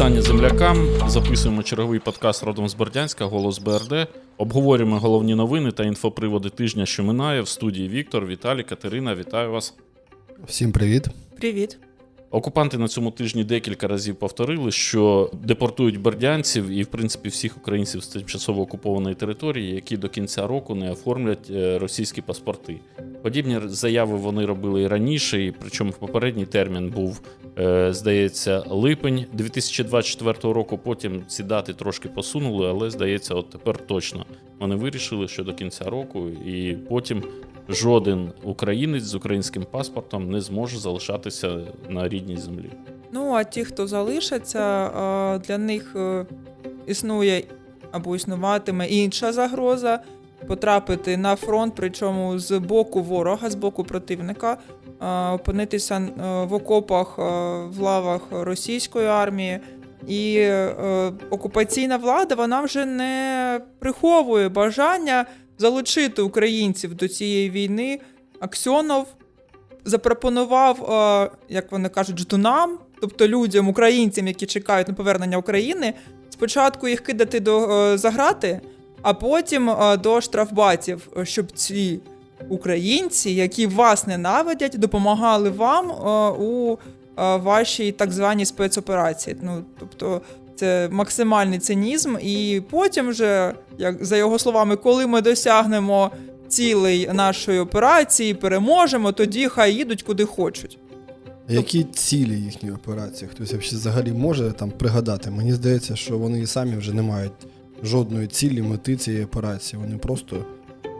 Вітання землякам. Записуємо черговий подкаст родом з Бердянська, голос БРД. Обговорюємо головні новини та інфоприводи тижня, що минає. В студії Віктор, Віталій, Катерина. Вітаю вас. Всім привіт. Привіт. Окупанти на цьому тижні декілька разів повторили, що депортують бердянців і, в принципі, всіх українців з тимчасово окупованої території, які до кінця року не оформлять е, російські паспорти. Подібні заяви вони робили і раніше, і причому в попередній термін був, здається, липень 2024 року. Потім ці дати трошки посунули, але здається, от тепер точно вони вирішили, що до кінця року, і потім жоден українець з українським паспортом не зможе залишатися на рідній землі. Ну а ті, хто залишаться, для них е, існує або існуватиме інша загроза потрапити на фронт, причому з боку ворога, з боку противника, опинитися е, в окопах е, в лавах російської армії. І е, окупаційна влада вона вже не приховує бажання залучити українців до цієї війни. Аксьонов запропонував, е, як вони кажуть, ждунам, тобто людям, українцям, які чекають на повернення України, спочатку їх кидати до е, заграти, а потім е, до штрафбатів, е, щоб ці українці, які вас ненавидять, допомагали вам е, у вашій так званій спецоперації. Ну, тобто. Це максимальний цинізм, і потім, вже, як за його словами, коли ми досягнемо цілей нашої операції, переможемо, тоді хай їдуть куди хочуть. Які цілі їхньої операції? Хтось взагалі може там пригадати? Мені здається, що вони самі вже не мають жодної цілі, мети цієї операції. Вони просто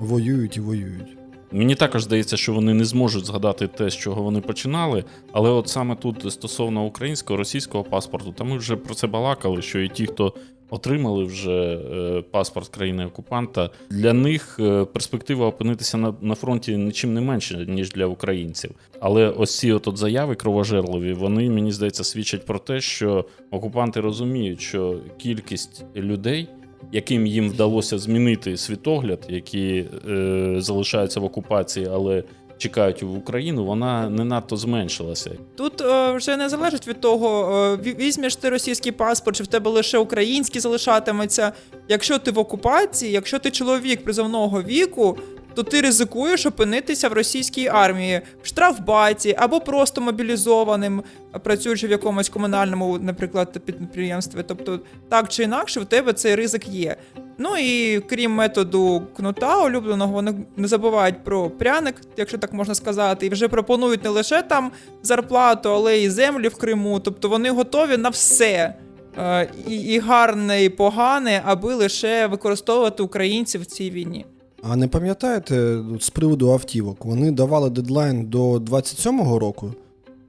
воюють і воюють. Мені також здається, що вони не зможуть згадати те, з чого вони починали. Але от саме тут стосовно українського російського паспорту, та ми вже про це балакали, що і ті, хто отримали вже е, паспорт країни окупанта, для них е, перспектива опинитися на, на фронті нічим не менше, ніж для українців. Але ось ці от, заяви кровожерливі, вони мені здається свідчать про те, що окупанти розуміють, що кількість людей яким їм вдалося змінити світогляд, які е, залишаються в окупації, але чекають в Україну, вона не надто зменшилася. Тут е, вже не залежить від того, е, візьмеш ти російський паспорт, чи в тебе лише український залишатиметься. Якщо ти в окупації, якщо ти чоловік призовного віку, то ти ризикуєш опинитися в російській армії, в штрафбаті або просто мобілізованим, працюючи в якомусь комунальному, наприклад, підприємстві. Тобто, так чи інакше, в тебе цей ризик є. Ну і крім методу кнута улюбленого, вони не забувають про пряник, якщо так можна сказати, і вже пропонують не лише там зарплату, але й землі в Криму. Тобто вони готові на все. е, і гарне, і погане, аби лише використовувати українців в цій війні. А не пам'ятаєте з приводу автівок? Вони давали дедлайн до 27-го року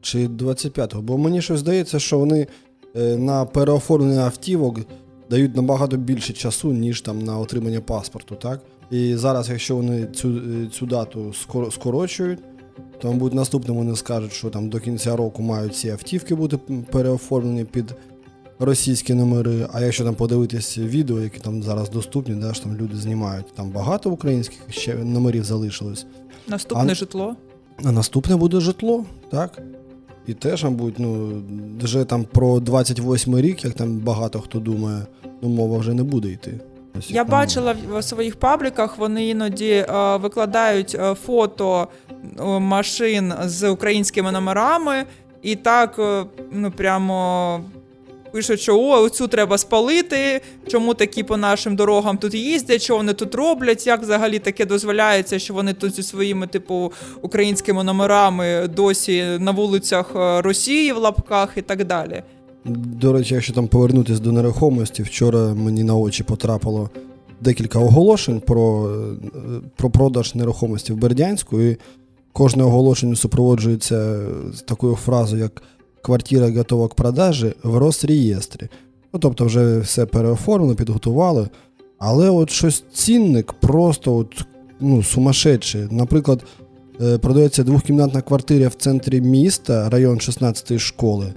чи 25-го? Бо мені щось здається, що вони е, на переоформлення автівок дають набагато більше часу, ніж там на отримання паспорту, так? І зараз, якщо вони цю, е, цю дату скоро- скорочують, то, мабуть, наступним вони скажуть, що там до кінця року мають ці автівки бути переоформлені під російські номери. А якщо там подивитись відео, які там зараз доступні, де ж там люди знімають, там багато українських ще номерів залишилось. Наступне А- житло. А наступне буде житло, так? І теж, мабуть, ну, вже там про 28 рік, як там багато хто думає, ну мова вже не буде йти. Ось Я бачила в своїх пабліках, вони іноді е, викладають е, фото машин з українськими номерами, і так е, ну прямо пишуть, що о, оцю треба спалити. Чому такі по нашим дорогам тут їздять? Що вони тут роблять? Як взагалі таке дозволяється, що вони тут зі своїми, типу, українськими номерами досі на вулицях е, Росії в лапках і так далі. До речі, якщо там повернутися до нерухомості, вчора мені на очі потрапило декілька оголошень про, е, про продаж нерухомості в Бердянську, і кожне оголошення супроводжується з такою фразою, як квартира готова к продажі в Росреєстрі. Ну, тобто вже все переоформлено, підготували. Але от щось цінник просто от, ну, сумасшедший. Наприклад, е, продається двохкімнатна квартира в центрі міста, район 16-ї школи.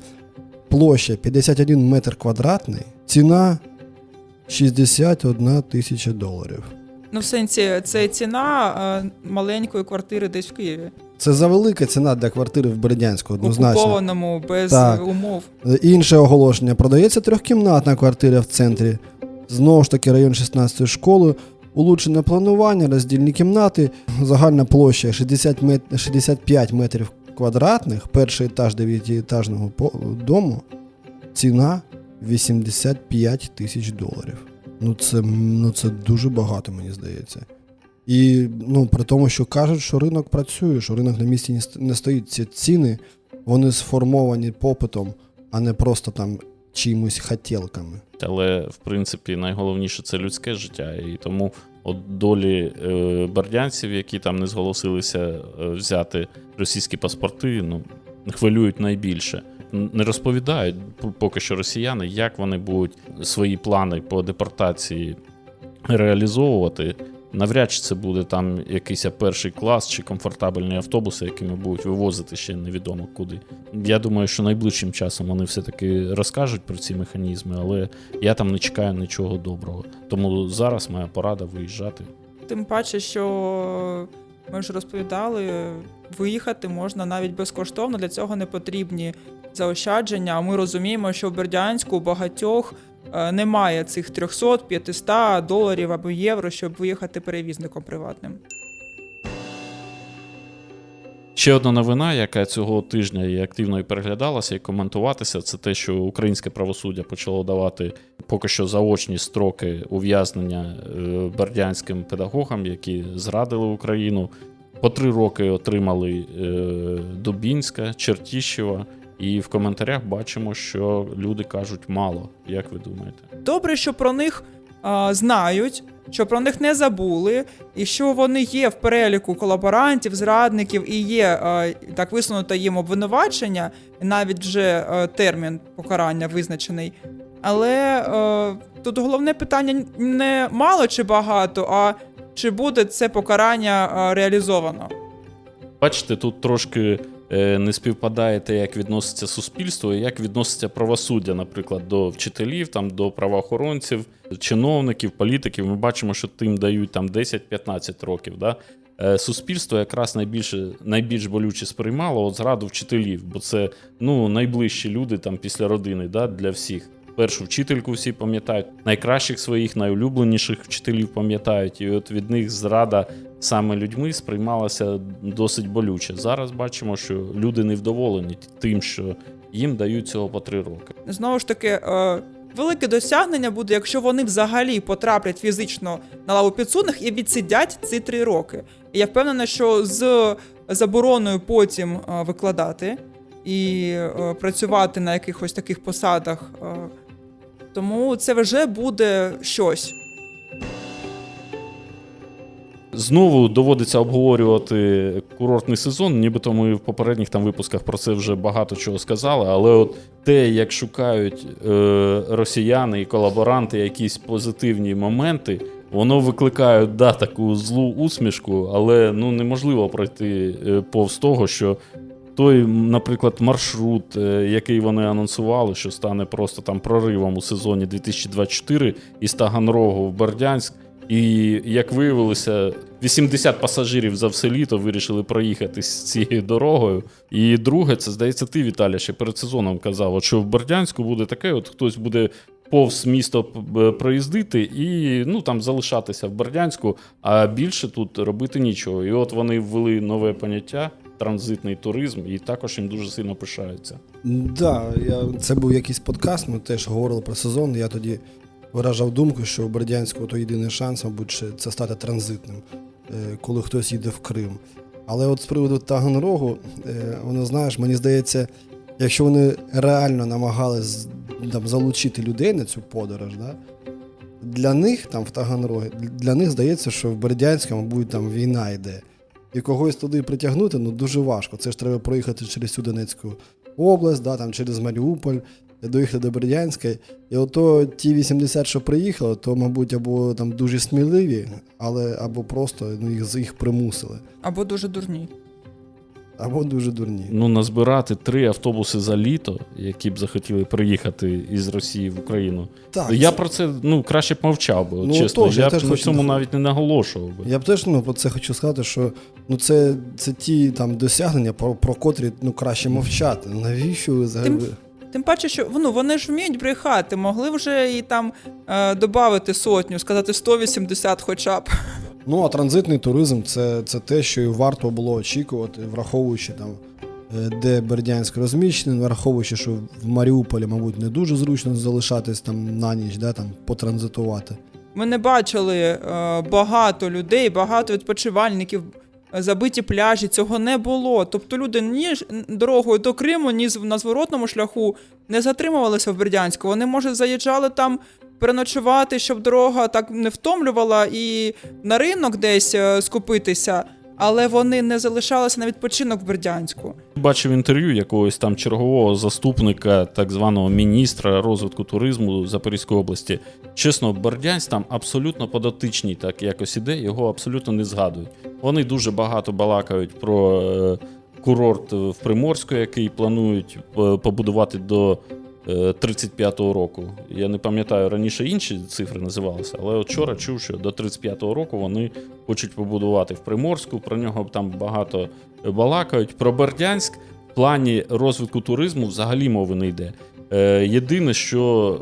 Площа 51 метр квадратний, ціна 61 тисяча доларів. Ну, в сенсі, це ціна е, маленької квартири десь в Києві. Це завелика ціна для квартири в Бердянську, однозначно. окупованому, без Так. умов. Інше оголошення. Продається трьохкімнатна квартира в центрі. Знову ж таки, район 16 школи. Улучшене планування, роздільні кімнати, загальна площа 60 мет... 65 метрів квадратних, перший етаж дев'ятиетажного по- дому, ціна 85 тисяч доларів. Ну це, ну це дуже багато, мені здається. І ну, при тому, що кажуть, що ринок працює, що ринок на місці не стоїть. Ці ціни вони сформовані попитом, а не просто там чимось хотілками. Але в принципі найголовніше це людське життя. І тому от долі е, бердянців, які там не зголосилися е, взяти російські паспорти, ну хвилюють найбільше. Не розповідають поки що росіяни, як вони будуть свої плани по депортації реалізовувати. Навряд чи це буде там якийсь перший клас чи комфортабельні автобуси, якими будуть вивозити ще невідомо куди. Я думаю, що найближчим часом вони все-таки розкажуть про ці механізми, але я там не чекаю нічого доброго. Тому зараз моя порада виїжджати. Тим паче, що ми вже розповідали, виїхати можна навіть безкоштовно, для цього не потрібні заощадження. А ми розуміємо, що в Бердянську багатьох е, немає цих 300-500 доларів або євро, щоб виїхати перевізником приватним. Ще одна новина, яка цього тижня і активно і переглядалася, і коментуватися, це те, що українське правосуддя почало давати поки що заочні строки ув'язнення е, бердянським педагогам, які зрадили Україну. По три роки отримали е, Дубінська, Чертіщева. І в коментарях бачимо, що люди кажуть мало. Як ви думаєте? Добре, що про них а, знають, що про них не забули, і що вони є в переліку колаборантів, зрадників, і є а, так висунуто їм обвинувачення, і навіть вже а, термін покарання визначений. Але а, тут головне питання не мало чи багато, а чи буде це покарання а, реалізовано. Бачите, тут трошки не співпадає те, як відноситься суспільство і як відноситься правосуддя, наприклад, до вчителів, там, до правоохоронців, чиновників, політиків. Ми бачимо, що тим дають там 10-15 років. Да? Е, Суспільство якраз найбільше, найбільш болюче сприймало от зраду вчителів, бо це ну, найближчі люди там, після родини да, для всіх. Першу вчительку всі пам'ятають, найкращих своїх, найулюбленіших вчителів пам'ятають, і от від них зрада саме людьми сприймалася досить болюче. Зараз бачимо, що люди невдоволені тим, що їм дають цього по три роки. Знову ж таки, е, велике досягнення буде, якщо вони взагалі потраплять фізично на лаву підсудних і відсидять ці три роки. І я впевнена, що з забороною потім е, викладати і е, працювати на якихось таких посадах. Тому це вже буде щось. Знову доводиться обговорювати курортний сезон, нібито ми в попередніх там випусках про це вже багато чого сказали. Але от те, як шукають е, росіяни і колаборанти якісь позитивні моменти, воно викликає да, таку злу усмішку, але ну неможливо пройти е, повз того, що той, наприклад, маршрут, е, який вони анонсували, що стане просто там проривом у сезоні 2024 із Таганрогу в Бердянськ. І як виявилося, 80 пасажирів за все літо вирішили проїхати з цією дорогою. І друге, це здається, ти, Віталя, ще перед сезоном казав, що в Бердянську буде таке: от хтось буде повз місто проїздити і ну там залишатися в Бердянську, а більше тут робити нічого. І от вони ввели нове поняття транзитний туризм, і також їм дуже сильно пишаються. Да, я, це був якийсь подкаст, ми теж говорили про сезон. Я тоді виражав думку, що у Бердянську то єдиний шанс, мабуть, це стати транзитним, е, коли хтось їде в Крим. Але от з приводу Таганрогу, е, воно знаєш, мені здається, якщо вони реально намагались там, залучити людей на цю подорож, да, для них там в Таганрогі, для них здається, що в Бердянську, мабуть, там війна йде. І когось туди притягнути ну, дуже важко. Це ж треба проїхати через всю Донецьку область, да, там, через Маріуполь, доїхати до Бердянська. І ото ті 80, що приїхали, то, мабуть, або там дуже сміливі, але або просто ну, їх, їх примусили. Або дуже дурні. Або дуже дурні. Ну, назбирати три автобуси за літо, які б захотіли приїхати із Росії в Україну. Так, я це- про це ну, краще б мовчав би, Ну, чесно. тож, я я теж б на цьому додати. навіть не наголошував би. Я б теж ну, про це хочу сказати, що ну, це, це ті там, досягнення, про, про котрі ну, краще мовчати. Навіщо ви взагалі? Тим- Тим паче, що ну, вони ж вміють брехати, могли вже і там е, додати сотню, сказати 180 хоча б. Ну, а транзитний туризм це, це те, що і варто було очікувати, враховуючи там, е, де Бердянськ розміщений, враховуючи, що в Маріуполі, мабуть, не дуже зручно залишатись там на ніч, да, там, потранзитувати. Ми не бачили е, багато людей, багато відпочивальників, е, забиті пляжі. Цього не було. Тобто люди ні дорогою до Криму, ні на зворотному шляху не затримувалися в Бердянську. Вони, може, заїжджали там переночувати, щоб дорога так не втомлювала і на ринок десь е, скупитися, але вони не залишалися на відпочинок в Бердянську. Бачив інтерв'ю якогось там чергового заступника, так званого міністра розвитку туризму Запорізької області. Чесно, Бердянськ там абсолютно подотичний, так якось іде, його абсолютно не згадують. Вони дуже багато балакають про е, курорт в Приморську, який планують е, побудувати до 35-го року. Я не пам'ятаю раніше інші цифри називалися, але от вчора чув, що до 35-го року вони хочуть побудувати в Приморську. Про нього там багато балакають. Про Бердянськ в плані розвитку туризму взагалі мови не йде. Е, єдине, що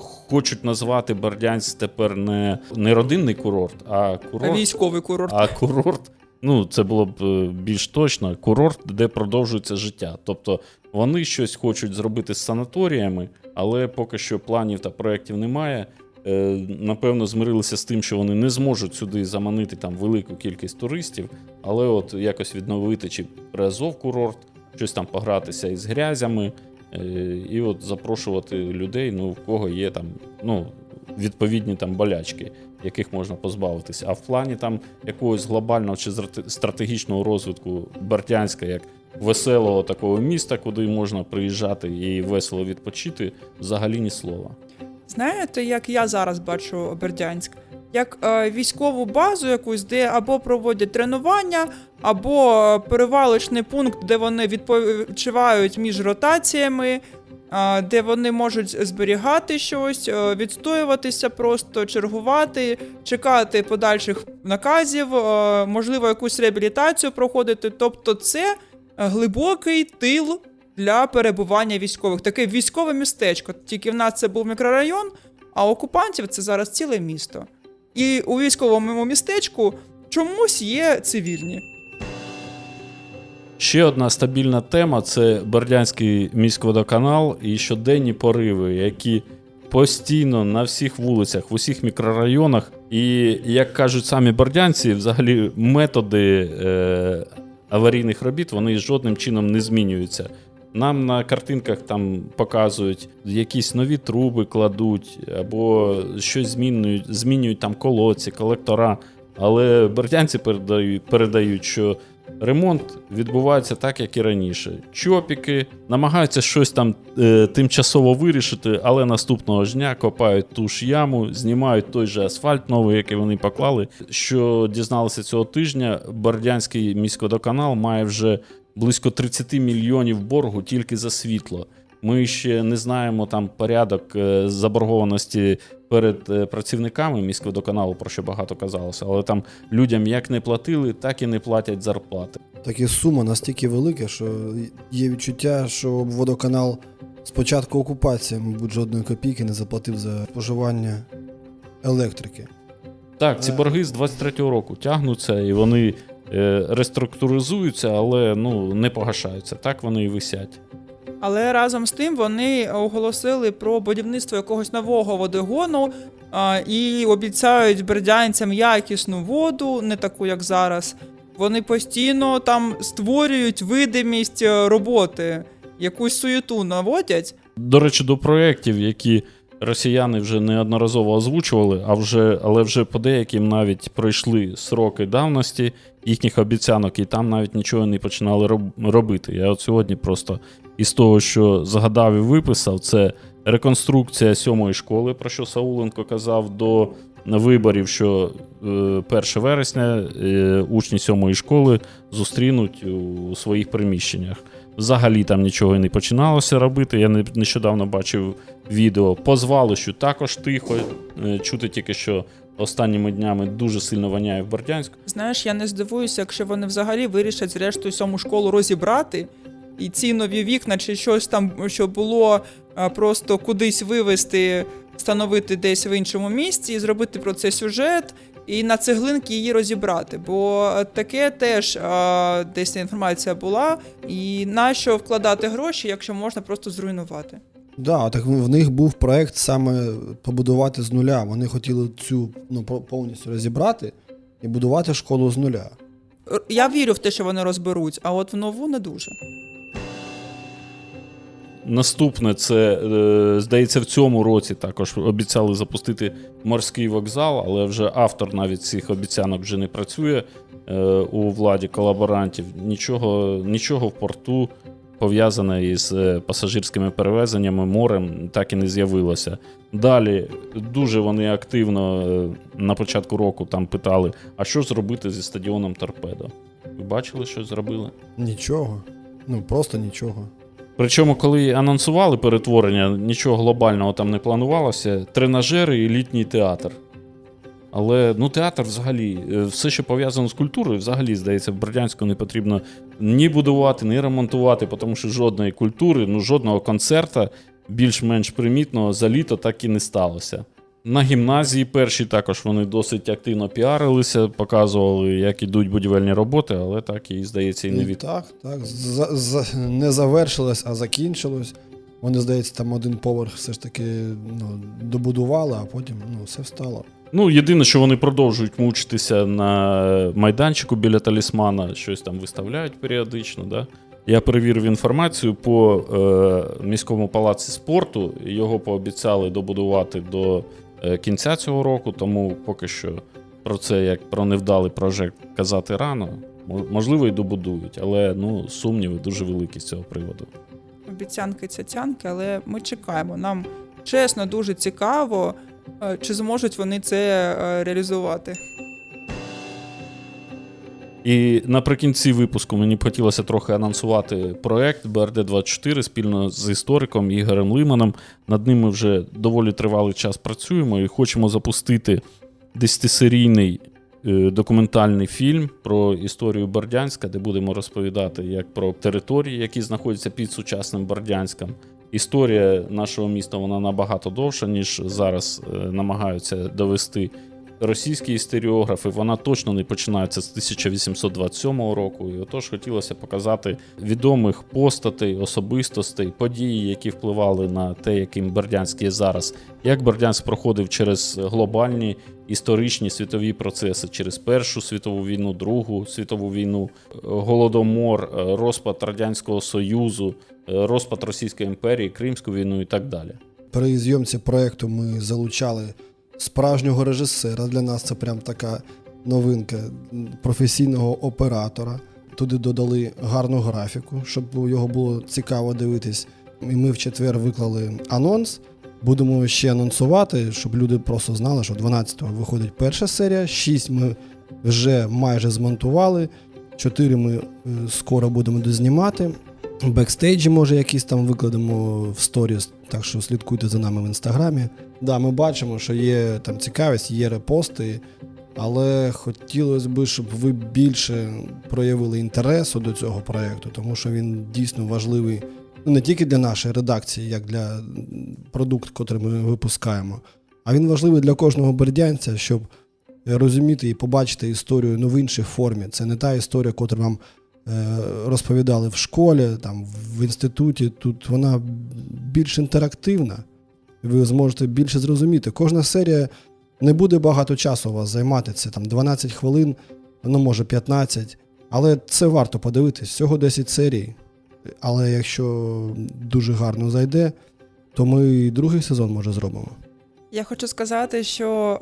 е, хочуть назвати Бердянськ тепер не, не родинний курорт, а курорт. Військовий курорт. А курорт, ну це було б е, більш точно, курорт, де продовжується життя. Тобто вони щось хочуть зробити з санаторіями, але поки що планів та проєктів немає. Е, Напевно, змирилися з тим, що вони не зможуть сюди заманити там велику кількість туристів, але от якось відновити чи приазов курорт, щось там погратися із грязями, е, і от запрошувати людей, ну в кого є там ну, відповідні там болячки, яких можна позбавитися. А в плані там якогось глобального чи стратегічного розвитку Бердянська, як веселого такого міста, куди можна приїжджати і весело відпочити, взагалі ні слова. Знаєте, як я зараз бачу Бердянськ? Як е, військову базу якусь, де або проводять тренування, або е, перевалочний пункт, де вони відпочивають між ротаціями, де вони можуть зберігати щось, е, відстоюватися, просто чергувати, чекати подальших наказів, е, можливо, якусь реабілітацію проходити. Тобто, це е, глибокий тил для перебування військових. Таке військове містечко. Тільки в нас це був мікрорайон, а окупантів це зараз ціле місто. І у військовому містечку чомусь є цивільні. Ще одна стабільна тема це Бердянський міськводоканал і щоденні пориви, які постійно на всіх вулицях, в усіх мікрорайонах. І як кажуть самі бердянці, взагалі методи е, аварійних робіт вони жодним чином не змінюються. Нам на картинках там показують якісь нові труби кладуть, або щось змінюють, змінюють там колодці, колектора. Але бердянці передають, передають, що ремонт відбувається так, як і раніше. Чопіки намагаються щось там е, тимчасово вирішити, але наступного ж дня копають ту ж яму, знімають той же асфальт новий, який вони поклали. Що дізналися цього тижня, Бордянський міськодоканал має вже близько 30 мільйонів боргу тільки за світло. Ми ще не знаємо там порядок е, заборгованості перед е, працівниками міськводоканалу, про що багато казалося, але там людям як не платили, так і не платять зарплати. Такі сума настільки велика, що є відчуття, що водоканал з початку окупації, мабуть, жодної копійки не заплатив за споживання електрики. Так, ці Е. борги з 23-го року тягнуться і вони реструктуризуються, але ну не погашаються. Так вони і висять. Але разом з тим вони оголосили про будівництво якогось нового водогону а, і обіцяють бердянцям якісну воду, не таку, як зараз. Вони постійно там створюють видимість е, роботи, якусь суєту наводять. До речі, до проєктів, які росіяни вже неодноразово озвучували, а вже, але вже по деяким навіть пройшли сроки давності їхніх обіцянок, і там навіть нічого не починали роб- робити. Я от сьогодні просто із того, що згадав і виписав, це реконструкція сьомої школи, про що Сауленко казав до виборів, що е, 1 вересня е, учні сьомої школи зустрінуть у своїх приміщеннях. Взагалі там нічого і не починалося робити. Я не- нещодавно бачив відео. По звалищу також тихо. Е, Чути тільки, що останніми днями дуже сильно воняє в Бердянську. Знаєш, я не здивуюся, якщо вони взагалі вирішать зрештою сьому школу розібрати. І ці нові вікна, чи щось там, що було просто кудись вивезти, встановити десь в іншому місці, і зробити про це сюжет, і на цеглинки її розібрати. Бо таке теж а, десь ця інформація була. І нащо вкладати гроші, якщо можна просто зруйнувати? Да, так в них був проект саме побудувати з нуля. Вони хотіли цю ну, по- повністю розібрати і будувати школу з нуля. Я вірю в те, що вони розберуть, а от в нову не дуже. Наступне це, е, здається, в цьому році також обіцяли запустити морський вокзал, але вже автор навіть цих обіцянок вже не працює е, у владі колаборантів. Нічого, нічого в порту пов'язане із е, пасажирськими перевезеннями морем так і не з'явилося. Далі дуже вони активно на початку року там питали: а що зробити зі стадіоном Торпедо? Ви бачили, що зробили? Нічого. Ну просто нічого. Причому, коли анонсували перетворення, нічого глобального там не планувалося. Тренажери і літній театр. Але ну, театр взагалі, е, все, що пов'язано з культурою, взагалі, здається, в Бердянську не потрібно ні будувати, ні ремонтувати, тому що жодної культури, ну жодного концерта більш-менш примітного за літо так і не сталося. На гімназії перші також вони досить активно піарилися, показували, як ідуть будівельні роботи, але так і, здається, і не від так, так. За, за, не завершилось, а закінчилось. Вони, здається, там один поверх все ж таки ну, добудували, а потім ну, все встало. Ну, єдине, що вони продовжують мучитися на майданчику біля талісмана, щось там виставляють періодично. Да? Я перевірив інформацію по е, міському палаці спорту. Його пообіцяли добудувати до кінця цього року, тому поки що про це як про невдалий прожект казати рано. Мо- Можливо, і добудують, але ну, сумніви дуже великі з цього приводу. обіцянки цяцянки, але ми чекаємо. Нам чесно дуже цікаво, е, чи зможуть вони це е, реалізувати. І наприкінці випуску мені б хотілося трохи анонсувати проект БРД-24 спільно з істориком Ігорем Лиманом. Над ним ми вже доволі тривалий час працюємо і хочемо запустити десятисерійний е, документальний фільм про історію Бердянська, де будемо розповідати як про території, які знаходяться під сучасним Бердянськом. Історія нашого міста вона набагато довша, ніж зараз е, намагаються довести російські історіографи, вона точно не починається з 1827 року. І отож хотілося показати відомих постатей, особистостей, події, які впливали на те, яким Бердянськ є зараз. Як Бердянськ проходив через глобальні історичні світові процеси, через Першу світову війну, Другу світову війну, голодомор, розпад Радянського Союзу, розпад Російської імперії, Кримську війну і так далі. При зйомці проєкту ми залучали справжнього режисера. Для нас це прям така новинка професійного оператора. Туди додали гарну графіку, щоб його було цікаво дивитись. І ми в четвер виклали анонс. Будемо ще анонсувати, щоб люди просто знали, що 12-го виходить перша серія, 6 ми вже майже змонтували, 4 ми е, скоро будемо дознімати. Бекстейджі, може, якісь там викладемо в сторіс, так що слідкуйте за нами в інстаграмі. Да, ми бачимо, що є там цікавість, є репости, але хотілося б, щоб ви більше проявили інтересу до цього проєкту, тому що він дійсно важливий ну, не тільки для нашої редакції, як для продукту, який ми випускаємо, а він важливий для кожного бердянця, щоб розуміти і побачити історію ну, в іншій формі. Це не та історія, яку вам розповідали в школі, там, в інституті. Тут вона більш інтерактивна. Ви зможете більше зрозуміти. Кожна серія не буде багато часу у вас займати. Це там 12 хвилин, ну може 15. Але це варто подивитись. Всього 10 серій. Але якщо дуже гарно зайде, то ми і другий сезон може зробимо. Я хочу сказати, що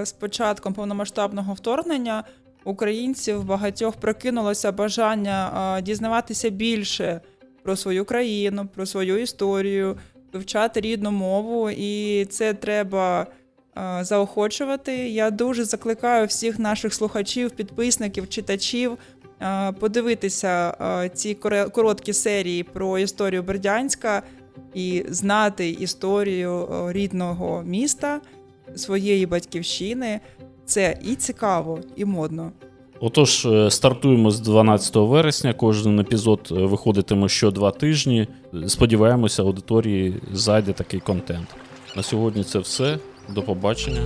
е, з початком повномасштабного вторгнення українців багатьох прокинулося бажання дізнаватися більше про свою країну, про свою історію, вивчати рідну мову, і це треба заохочувати. Я дуже закликаю всіх наших слухачів, підписників, читачів подивитися ці короткі серії про історію Бердянська і знати історію рідного міста, своєї батьківщини. Це і цікаво, і модно. Отож, е, стартуємо з 12 вересня. Кожен епізод е, виходитиме що два тижні. Сподіваємося, аудиторії зайде такий контент. На сьогодні це все. До побачення.